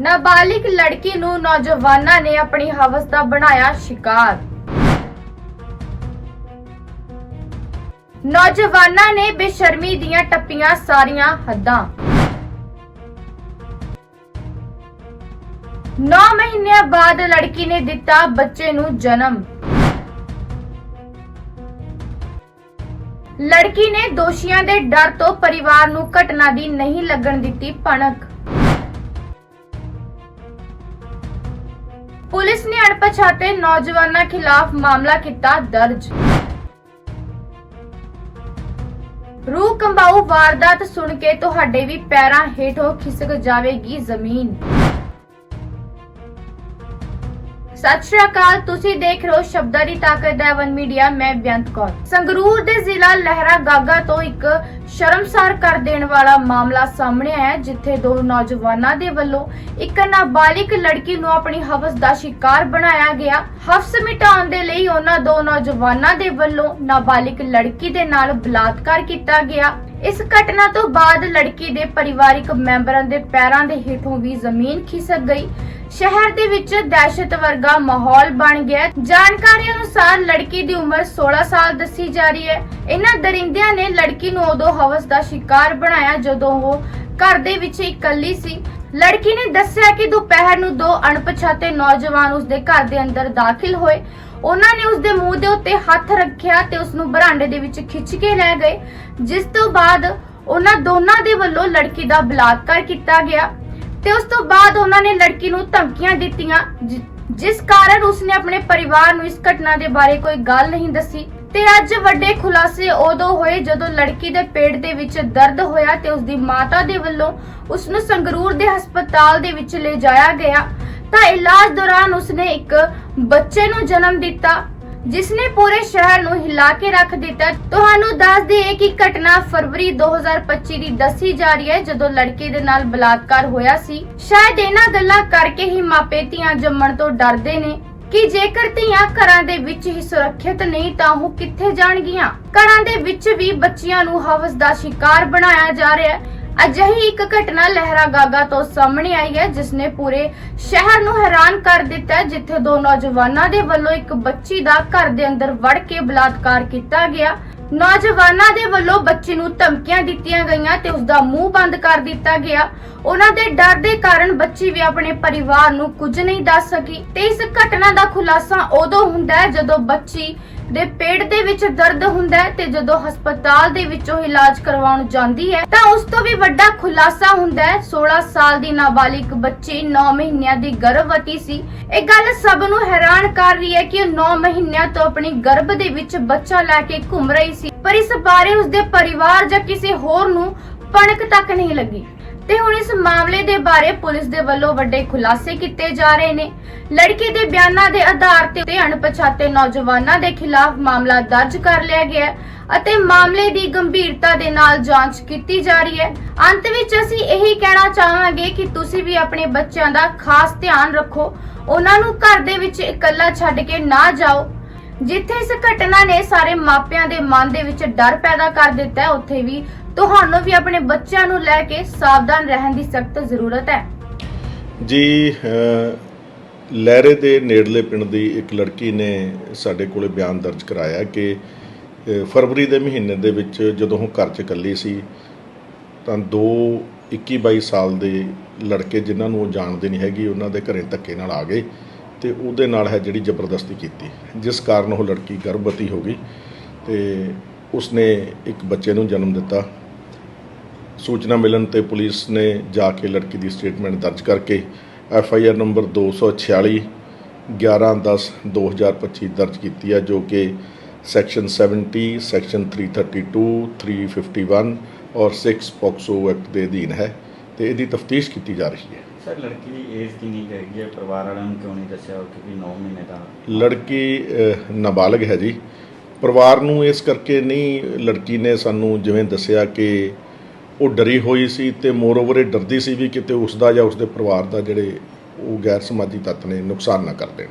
ਨਾਬਾਲਿਗ ਲੜਕੀ ਨੂੰ ਨੌਜਵਾਨਾਂ ਨੇ ਆਪਣੀ ਹਵਸ ਦਾ ਬਣਾਇਆ ਸ਼ਿਕਾਰ। ਨੌਜਵਾਨਾਂ ਨੇ ਬੇਸ਼ਰਮੀ ਦੀਆਂ ਟੱਪੀਆਂ ਸਾਰੀਆਂ ਹੱਦਾਂ। 9 ਮਹੀਨਿਆਂ ਬਾਅਦ ਲੜਕੀ ਨੇ ਦਿੱਤਾ ਬੱਚੇ ਨੂੰ ਜਨਮ। ਲੜਕੀ ਨੇ ਦੋਸ਼ੀਆਂ ਦੇ ਡਰ ਤੋਂ ਪਰਿਵਾਰ ਨੂੰ ਘਟਨਾ ਦੀ ਨਹੀਂ ਲੱਗਣ ਦਿੱਤੀ ਭਣਕ ਪੁਲਿਸ ਨੇ ਅਣਪਛਾਤੇ ਨੌਜਵਾਨਾਂ ਖਿਲਾਫ ਮਾਮਲਾ ਕੀਤਾ ਦਰਜ। ਰੂਹ ਕੰਬਾਊ ਵਾਰਦਾਤ ਸੁਣ ਕੇ ਤੁਹਾਡੇ ਵੀ ਪੈਰਾਂ ਹੇਠੋਂ ਖਿਸਕ ਜਾਵੇਗੀ ਜ਼ਮੀਨ। ਸਤਿ ਸ਼੍ਰੀ ਅਕਾਲ, ਤੁਸੀਂ ਦੇਖ ਰਹੇ ਹੋ ਸ਼ਬਦਾਂ ਦੀ ਤਾਕਤ ਦਾ ਵਨ ਮੀਡੀਆ, ਮੈਂ ਬੇਅੰਤ ਕੌਰ। ਸੰਗਰੂਰ ਦੇ ਜ਼ਿਲ੍ਹਾ ਲਹਿਰਾ ਗਾਗਾ ਤੋਂ ਇੱਕ ਸ਼ਰਮਸਾਰ ਕਰ ਦੇਣ ਵਾਲਾ ਮਾਮਲਾ ਸਾਹਮਣੇ ਆਇਆ ਹੈ, ਜਿੱਥੇ ਦੋ ਨੌਜਵਾਨਾਂ ਦੇ ਵੱਲੋਂ ਇੱਕ ਨਾਬਾਲਿਗ ਲੜਕੀ ਨੂੰ ਆਪਣੀ ਹਵਸ ਦਾ ਸ਼ਿਕਾਰ ਬਣਾਇਆ ਗਿਆ। ਹਵਸ ਮਿਟਾਉਣ ਦੇ ਲਈ ਉਹਨਾਂ ਦੋ ਨੌਜਵਾਨਾਂ ਦੇ ਵੱਲੋਂ ਨਾਬਾਲਿਗ ਲੜਕੀ ਦੇ ਨਾਲ ਬਲਾਤਕਾਰ ਕੀਤਾ ਗਿਆ। ਇਸ ਘਟਨਾ ਤੋਂ ਬਾਅਦ ਲੜਕੀ ਦੇ ਪਰਿਵਾਰਿਕ ਮੈਂਬਰਾਂ ਦੇ ਪੈਰਾਂ ਦੇ ਹੇਠੋਂ ਵੀ ਜ਼ਮੀਨ ਖਿਸਕ ਗਈ। ਸ਼ਹਿਰ ਦੇ ਵਿੱਚ ਦਹਿਸ਼ਤ ਵਰਗਾ ਮਾਹੌਲ ਬਣ ਗਿਆ ਜਾਣਕਾਰੀ ਅਨੁਸਾਰ ਲੜਕੀ ਦੀ ਉਮਰ 16 ਸਾਲ ਦੱਸੀ ਜਾ ਰਹੀ ਹੈ। ਇਹਨਾਂ ਦਰਿੰਦਿਆਂ ਨੇ ਲੜਕੀ ਨੂੰ ਉਦੋਂ ਹਵਸ ਦਾ ਸ਼ਿਕਾਰ ਬਣਾਇਆ ਜਦੋਂ ਉਹ ਘਰ ਦੇ ਵਿੱਚ ਇਕੱਲੀ ਸੀ। ਲੜਕੀ ਨੇ ਦੱਸਿਆ ਕਿ ਦੁਪਹਿਰ ਨੂੰ ਦੋ ਅਣਪਛਾਤੇ ਨੌਜਵਾਨ ਉਸਦੇ ਘਰ ਦੇ ਅੰਦਰ ਦਾਖਲ ਹੋਏ। ਉਹਨਾਂ ਨੇ ਉਸਦੇ ਮੂੰਹ ਦੇ ਉੱਤੇ ਹੱਥ ਰੱਖਿਆ ਤੇ ਉਸ ਨੂੰ ਬਰਾਂਡੇ ਦੇ ਵਿੱਚ ਖਿੱਚ ਕੇ ਲੈ ਗਏ, ਜਿਸ ਤੋਂ ਬਾਅਦ ਉਹਨਾਂ ਦੋਨਾਂ ਦੇ ਵੱਲੋਂ ਲੜਕੀ ਦਾ ਬਲਾਤਕਾਰ ਕੀਤਾ ਗਿਆ ਤੇ ਉਸ ਤੋਂ ਬਾਅਦ ਉਹਨਾਂ ਨੇ ਲੜਕੀ ਨੂੰ ਧਮਕੀਆਂ ਦਿੱਤੀਆਂ ਜਿਸ ਕਾਰਨ ਉਸਨੇ ਆਪਣੇ ਪਰਿਵਾਰ ਨੂੰ ਇਸ ਘਟਨਾ ਦੇ ਬਾਰੇ ਕੋਈ ਗੱਲ ਨਹੀਂ ਦੱਸੀ। ਤੇ ਅੱਜ ਵੱਡੇ ਖੁਲਾਸੇ ਉਦੋਂ ਹੋਏ ਜਦੋਂ ਲੜਕੀ ਦੇ ਪੇਟ ਦੇ ਵਿੱਚ ਦਰਦ ਹੋਇਆ ਤੇ ਉਸਦੀ ਮਾਤਾ ਦੇ ਵੱਲੋਂ ਉਸ ਨੂੰ ਸੰਗਰੂਰ ਦੇ ਹਸਪਤਾਲ ਦੇ ਵਿੱਚ ਲੈ ਜਾਇਆ ਗਿਆ। ਤਾਂ ਇਲਾਜ ਦੌਰਾਨ ਉਸਨੇ ਇੱਕ ਬੱਚੇ ਨੂੰ ਜਨਮ ਦਿੱਤਾ ਜਿਸ ਨੇ ਪੂਰੇ ਸ਼ਹਿਰ ਨੂੰ ਹਿਲਾ ਕੇ ਰੱਖ ਦਿੱਤਾ। ਤੁਹਾਨੂੰ ਦੱਸ ਦਈਏ ਕਿ ਘਟਨਾ ਫਰਵਰੀ 2025 ਦੀ ਦੱਸੀ ਜਾ ਰਹੀ ਹੈ, ਜਦੋਂ ਲੜਕੇ ਦੇ ਨਾਲ ਬਲਾਤਕਾਰ ਹੋਇਆ ਸੀ। ਸ਼ਾਇਦ ਇਹਨਾਂ ਗੱਲਾਂ ਕਰਕੇ ਹੀ ਮਾਪੇ ਧੀਆਂ ਜੰਮਣ ਤੋਂ ਡਰਦੇ ਨੇ। ਕਿ ਜੇਕਰ ਧੀਆਂ ਘਰਾਂ ਦੇ ਵਿੱਚ ਹੀ ਸੁਰੱਖਿਅਤ ਨਹੀਂ ਤਾਂ ਉਹ ਕਿੱਥੇ ਜਾਣਗੀਆਂ? ਘਰਾਂ ਦੇ ਵਿੱਚ ਵੀ ਬੱਚੀਆਂ ਨੂੰ ਹਵਸ ਦਾ ਸ਼ਿਕਾਰ ਬਣਾਇਆ ਜਾ ਰਿਹਾ ਹੈ। ਅਜਿਹੀ ਇੱਕ ਘਟਨਾ ਲਹਿਰਾ ਤੋਂ ਸਾਹਮਣੇ ਆਈ ਹੈ ਜਿਸ ਨੇ ਪੂਰੇ ਸ਼ਹਿਰ ਨੂੰ ਹੈਰਾਨ ਕਰ ਦਿੱਤਾ ਹੈ, ਜਿੱਥੇ ਦੋ ਨੌਜਵਾਨਾਂ ਦੇ ਵੱਲੋਂ ਇੱਕ ਬੱਚੀ ਦਾ ਘਰ ਦੇ ਅੰਦਰ ਵੜ ਕੇ ਬਲਾਤਕਾਰ ਕੀਤਾ ਗਿਆ। ਨੌਜਵਾਨਾਂ ਦੇ ਵੱਲੋਂ ਬੱਚੀ ਨੂੰ ਧਮਕੀਆਂ ਦਿੱਤੀਆਂ ਗਈਆਂ ਤੇ ਉਸ ਦਾ ਮੂੰਹ ਬੰਦ ਕਰ ਦਿੱਤਾ ਗਿਆ। ਉਹਨਾਂ ਦੇ ਡਰ ਦੇ ਕਾਰਨ ਬੱਚੀ ਵੀ ਆਪਣੇ ਪਰਿਵਾਰ ਨੂੰ ਕੁਝ ਨਹੀਂ ਦੱਸ ਸਕੀ ਤੇ ਇਸ ਘਟਨਾ ਦਾ ਖੁਲਾਸਾ ਉਦੋਂ ਹੁੰਦਾ ਹੈ ਜਦੋਂ ਬੱਚੀ ਦੇ ਪੇਟ ਦੇ ਵਿੱਚ ਦਰਦ ਹੁੰਦਾ ਹੈ ਤੇ ਜਦੋਂ ਹਸਪਤਾਲ ਦੇ ਵਿੱਚੋਂ ਇਲਾਜ ਕਰਵਾਉਣ ਜਾਂਦੀ ਹੈ, ਤਾਂ ਉਸ ਤੋਂ ਵੀ ਵੱਡਾ ਖੁਲਾਸਾ ਹੁੰਦਾ ਹੈ। 16 ਸਾਲ ਦੀ ਨਾਬਾਲਿਗ ਬੱਚੀ 9 ਮਹੀਨਿਆਂ ਦੀ ਗਰਭਵਤੀ ਸੀ। ਇਹ ਗੱਲ ਸਭ ਨੂੰ ਹੈਰਾਨ ਕਰ ਰਹੀ ਹੈ ਕਿ ਉਹ 9 ਮਹੀਨਿਆਂ ਤੋਂ ਆਪਣੀ ਗਰਭ ਦੇ ਵਿੱਚ ਬੱਚਾ ਲੈ ਕੇ ਘੁੰਮ ਰਹੀ ਸੀ, ਪਰ ਇਸ ਬਾਰੇ ਉਸਦੇ ਪਰਿਵਾਰ ਜਾਂ ਕਿਸੇ ਹੋਰ ਨੂੰ ਪਣਕ ਤੱਕ ਨਹੀਂ ਲੱਗੀ। ਤੇ ਹੁਣ ਇਸ ਮਾਮਲੇ ਦੇ ਬਾਰੇ ਪੁਲਿਸ ਦੇ ਵੱਲੋਂ ਵੱਡੇ ਖੁਲਾਸੇ ਕੀਤੇ ਜਾ ਰਹੇ ਨੇ। ਲੜਕੀ ਦੇ ਬਿਆਨਾਂ ਦੇ ਆਧਾਰ ਤੇ ਅਣਪਛਾਤੇ ਨੌਜਵਾਨਾਂ ਦੇ ਖਿਲਾਫ ਮਾਮਲਾ ਦਰਜ ਕਰ ਲਿਆ ਗਿਆ ਹੈ ਅਤੇ ਮਾਮਲੇ ਦੀ ਗੰਭੀਰਤਾ ਦੇ ਨਾਲ ਜਾਂਚ ਕੀਤੀ ਜਾ ਰਹੀ ਹੈ। ਅੰਤ ਵਿੱਚ ਅਸੀਂ ਇਹੀ ਕਹਿਣਾ ਚਾਹਾਂਗੇ ਕਿ ਤੁਸੀਂ ਵੀ ਆਪਣੇ ਬੱਚਿਆਂ ਦਾ ਖਾਸ ਧਿਆਨ ਰੱਖੋ। ਉਹਨਾਂ ਨੂੰ ਘਰ ਦੇ ਵਿੱਚ ਇਕੱਲਾ ਛੱਡ ਕੇ ਨਾ ਜਾਓ। ਜਿੱਥੇ ਇਸ ਘਟਨਾ ਨੇ ਸਾਰੇ ਮਾਪਿਆਂ ਦੇ ਮਨ ਦੇ ਵਿੱਚ ਡਰ ਪੈਦਾ ਕਰ ਦਿੱਤਾ ਹੈ, ਉੱਥੇ ਵੀ ਤੁਹਾਨੂੰ ਵੀ ਆਪਣੇ ਬੱਚਿਆਂ ਨੂੰ ਲੈ ਕੇ ਸਾਵਧਾਨ ਰਹਿਣ ਦੀ ਸਖਤ ਜ਼ਰੂਰਤ ਹੈ। ਜੀ ਲਹਿਰੇ ਦੇ ਨੇੜਲੇ ਪਿੰਡ ਦੀ ਇੱਕ ਲੜਕੀ ਨੇ ਸਾਡੇ ਕੋਲੇ ਬਿਆਨ ਦਰਜ ਕਰਾਇਆ ਕਿ ਫਰਵਰੀ ਦੇ ਮਹੀਨੇ ਦੇ ਵਿੱਚ ਜਦੋਂ ਉਹ ਘਰ 'ਚ ਇਕੱਲੀ ਸੀ, ਤਾਂ ਦੋ 21 22 ਸਾਲ ਦੇ ਲੜਕੇ ਜਿਨ੍ਹਾਂ ਨੂੰ ਉਹ ਜਾਣਦੇ ਨਹੀਂ ਹੈਗੀ, ਉਹਨਾਂ ਦੇ ਘਰੇ ਧੱਕੇ ਨਾਲ ਆ ਗਏ ਤੇ ਉਹਦੇ ਨਾਲ ਹੈ ਜਿਹੜੀ ਜ਼ਬਰਦਸਤੀ ਕੀਤੀ। ਜਿਸ ਕਾਰਨ ਉਹ ਲੜਕੀ ਗਰਭਵਤੀ ਹੋ ਗਈ ਤੇ ਉਸਨੇ ਇੱਕ ਬੱਚੇ ਨੂੰ ਜਨਮ ਦਿੱਤਾ। ਸੂਚਨਾ ਮਿਲਣ ਤੇ ਪੁਲਿਸ ਨੇ ਜਾ ਕੇ ਲੜਕੀ ਦੀ ਸਟੇਟਮੈਂਟ ਦਰਜ ਕਰਕੇ ਐਫ ਆਈ ਆਰ ਨੰਬਰ 246 1110 2025 ਦਰਜ ਕੀਤੀ ਹੈ ਜੋ ਕਿ ਸੈਕਸ਼ਨ 70 ਸੈਕਸ਼ਨ 332 351 ਔਰ 6 ਪੋਕਸੋ ਐਕਟ ਦੇ ਅਧੀਨ ਹੈ ਤੇ ਇਹਦੀ ਤਫਤੀਸ਼ ਕੀਤੀ ਜਾ ਰਹੀ ਹੈ। ਸਰ ਲੜਕੀ ਦੀ ਏਜ ਕਿੰਨੀ ਕੁ ਹੈਗੀ ਹੈ? ਪਰਿਵਾਰ ਵਾਲਿਆਂ ਨੂੰ ਕਿਉਂ ਨਹੀਂ ਦੱਸਿਆ ਕਿਉਂਕਿ 9 ਮਹੀਨੇ ਦਾ? ਲੜਕੀ ਨਾਬਾਲਗ ਹੈ ਜੀ। ਪਰਿਵਾਰ ਨੂੰ ਇਸ ਕਰਕੇ ਨਹੀਂ ਲੜਕੀ ਨੇ ਸਾਨੂੰ ਜਿਵੇਂ ਦੱਸਿਆ ਕਿ ਉਹ ਡਰੀ ਹੋਈ ਸੀ ਤੇ ਮੋਰਓਵਰ ਇਹ ਡਰਦੀ ਸੀ ਵੀ ਕਿਤੇ ਉਸ ਦਾ ਜਾਂ ਉਸਦੇ ਪਰਿਵਾਰ ਦਾ ਜਿਹੜੇ ਉਹ ਗੈਰ ਸਮਾਜੀ ਤੱਤ ਨੇ ਨੁਕਸਾਨ ਨਾ ਕਰ ਦੇਣ।